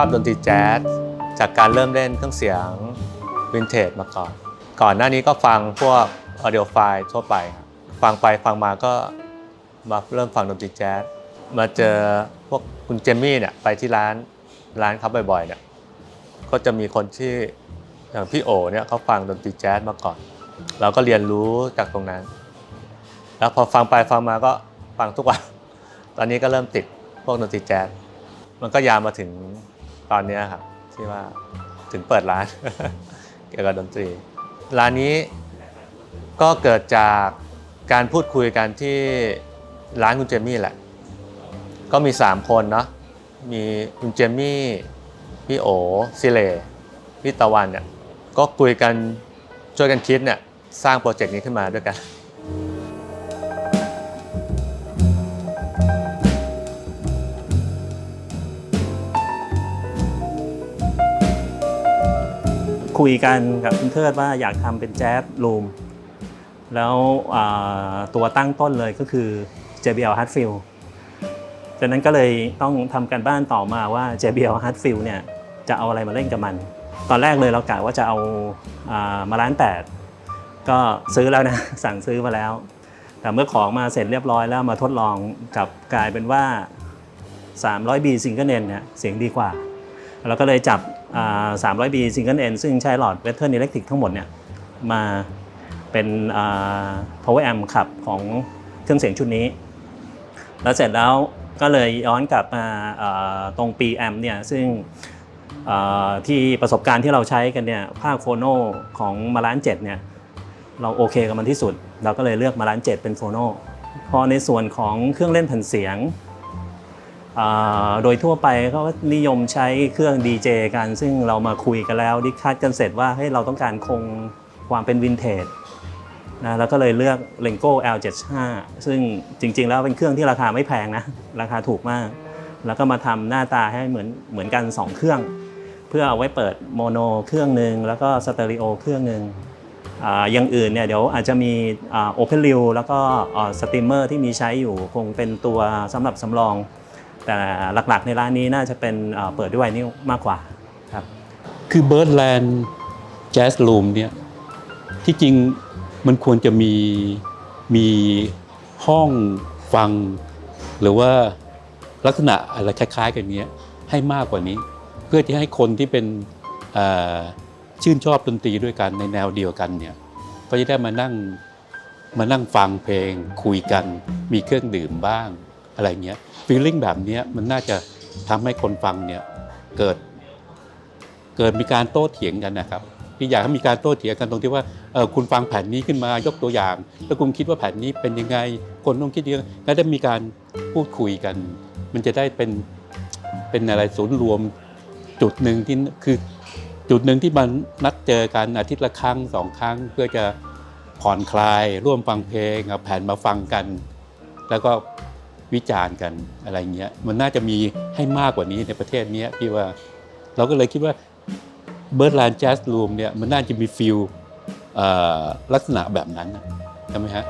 อบดนตรีแจ๊สจากการเริ่มเล่นเครื่องเสียงวินเทจมาก่อน ก่อนหน้านี้ก็ฟังพวก audio file ทั่วไปครับฟังไปฟังมาก็มาเริ่มฟังดนตรีแจ๊สมาเจอพวกคุณเจมมี่เนี่ยไปที่ร้านร้านเขาบ่อยๆเนี่ยก็จะมีคนที่อย่างพี่โอเนี่ยเขาฟังดนตรีแจ๊สมาก่อน เราก็เรียนรู้จากตรงนั้น แล้วพอฟังไปฟังมาก็ฟังทุกวัน ตอนนี้ก็เริ่มติดพวกดนตรีแจ๊สมันก็ยาวมาถึง ตอนนี้ครับที่ว่าถึงเปิดร้าน เกี่ยวกับดนตรี ร้านนี้ก็เกิดจากการพูดคุยกันที่ร้านคุณเจมี่แหละ ก็มี 3 คนเนาะมีคุณเจมี่พี่โอซิเลพี่ตะวันเนี่ยก็คุยกันช่วยกันคิดเนี่ยสร้างโปรเจกต์นี้ขึ้นมาด้วยกัน คุยกันกับคุณเทิดว่าอยากทำเป็นแจ๊สรูมแล้วตัวตั้งต้นเลยก็คือ JBL Hardfield จากนั้นก็เลยต้องทำการบ้านต่อมาว่า JBL Hardfield เนี่ยจะเอาอะไรมาเล่นกับมัน ตอนแรกเลยเรากะว่าจะเอาอามาล้านแปดก็ซื้อแล้วนะ สั่งซื้อมาแล้ว แต่เมื่อของมาเสร็จเรียบร้อยแล้วมาทดลองกับกลายเป็นว่า 300B Single End เนี่ยเสียงดีกว่า เราก็เลยจับ 300B Single End ซึ่งใช้หลอด Western Electric ทั้งหมดเนี่ยมาเป็น Power Amp ขับของเครื่องเสียงชุดนี้ แล้วเสร็จแล้วก็เลยย้อนกลับมาตรง P Amp เนี่ยซึ่งที่ประสบการณ์ที่เราใช้กันเนี่ยภาคโฟโนของมาล้านเจ็ดเนี่ยเราโอเคกับมันที่สุด เราก็เลยเลือกมาล้านเจ็ดเป็นโฟโนพอในส่วนของเครื่องเล่นแผ่นเสียง โดยทั่วไปเขาก็นิยมใช้เครื่อง DJ กัน ซึ่งเรามาคุยกันแล้วดิคัดกันเสร็จว่าให้เราต้องการคงความเป็นวินเทจนะแล้วก็เลยเลือก l e n g o L75 ซึ่งจริงๆ แล้วเป็นเครื่องที่ราคาไม่แพงนะ ราคาถูกมาก แล้วก็มาทำหน้าตาให้เหมือนเหมือนกัน 2 เครื่อง เพื่อเอาไว้เปิดโมโนเครื่องหนึ่งแล้วก็สเตอริโอเครื่องหนึ่งอ่าอย่างอื่นเนี่ยเดี๋ยวอาจจะมีโอเพนริวแล้วก็สตรีมเมอร์ที่มีใช้อยู่คงเป็นตัวสำหรับสำรอง แต่หลักๆในร้านนี้น่าจะเป็นเปิดด้วยไวนิลมากกว่าครับคือ Birdland Jazz Room เนี่ยที่จริงมันควรจะมีมีห้องฟัง หรือว่าลักษณะอะไรคล้ายๆกันเนี้ยให้มากกว่านี้ เพื่อที่ให้คนที่เป็นชื่นชอบดนตรีด้วยกันในแนวเดียวกันเนี่ยก็จะได้มานั่งมานั่งฟังเพลงคุยกัน มีเครื่องดื่มบ้าง อะไรเงี้ยฟีลลิ่งแบบนี้มันน่าจะทำให้คนฟังเนี่ยเกิดเกิดมีการโต้เถียงกันนะครับพี่อยากให้มีการโต้เถียงกันตรงที่ว่าเออคุณฟังแผ่นนี้ขึ้นมายกตัวอย่าง แล้วคุณคิดว่าแผ่นนี้เป็นยังไง คนต้องคิดยังไงแล้วได้มีการพูดคุยกัน มันจะได้เป็นเป็นอะไรศูนย์รวมจุดหนึ่งที่คือจุดหนึ่งที่มันนัดเจอกันอาทิตย์ละครั้งสองครั้ง เพื่อจะผ่อนคลาย ร่วมฟังเพลงแผ่นมาฟังกัน แล้วก็ วิจารณ์กันอะไรเงี้ยมันน่าจะมีให้มากกว่านี้ในประเทศนี้พี่ว่าเราก็เลยคิดว่าเบิร์ดแลนด์แจ๊สรูมเนี่ยมันน่าจะมีฟิลลักษณะแบบนั้นนะใช่ไหมฮะ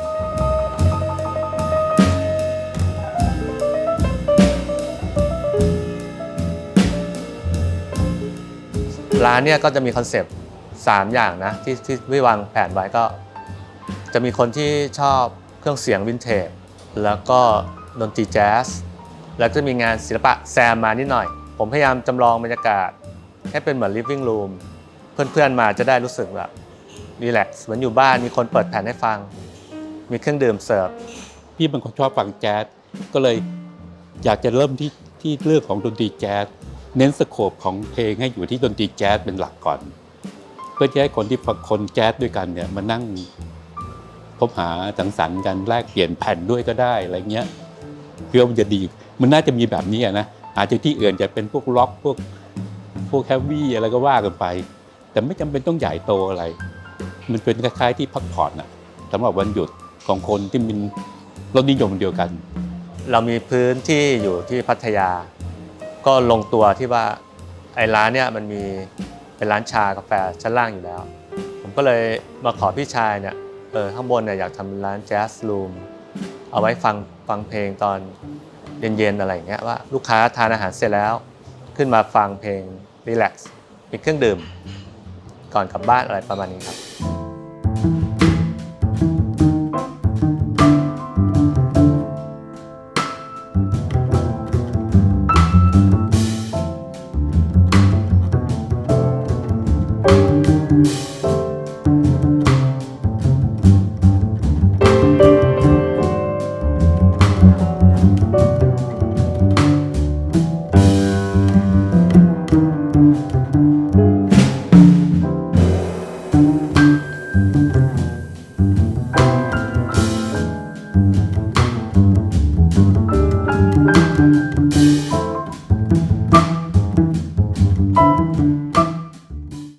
ร้านเนี่ยก็จะมีคอนเซปต์3อย่างนะที่ที่วิวางแผนไว้ก็ จะมีคนที่ชอบเครื่องเสียงวินเทจแล้วก็ ดนตรีแจ๊สแล้วจะมีงานศิลปะแซมมานิดหน่อย ผมพยายามจำลองบรรยากาศ ให้เป็นเหมือน living room เพื่อนๆมาจะได้รู้สึกแบบรีแลกซ์เหมือนอยู่บ้านมีคนเปิดแผ่นให้ฟัง มีเครื่องดื่มเสิร์ฟพี่เป็นคนชอบฟังแจ๊สก็เลยอยากจะเริ่มที่ที่เรื่องของดนตรีแจ๊สเน้นสโคปของเพลงให้อยู่ที่ดนตรีแจ๊สเป็นหลักก่อน เพื่อที่ให้คนที่ฟังคนแจ๊สด้วยกันเนี่ยมานั่งพบหาสังสรรค์กันแลกเปลี่ยนแผ่นด้วยก็ได้อะไรเงี้ย เพื่อมันจะดี มันน่าจะมีแบบนี้นะอาจจะที่อื่นจะเป็นพวกล็อกพวกพวกแฮฟวี่อะไรก็ว่ากันไป แต่ไม่จำเป็นต้องใหญ่โตอะไร มันเป็นคล้ายๆที่พักผ่อนอะสำหรับวันหยุดของคนที่มีรสนิยมเดียวกัน เรามีพื้นที่อยู่ที่พัทยา ก็ลงตัวที่ว่าไอ้ร้านเนี่ยมันมีเป็นร้านชากาแฟชั้นล่างอยู่แล้ว ผมก็เลยมาขอพี่ชายเนี่ยเออข้างบนเนี่ยอยากทำร้านแจ๊สรูม เอาไว้ฟังฟังเพลงตอนเย็นๆอะไรอย่างเงี้ยว่าลูกค้าทานอาหารเสร็จแล้ว ขึ้นมาฟังเพลงรีแลกซ์เป็นเครื่องดื่ม ก่อนกลับบ้านอะไรประมาณนี้ครับ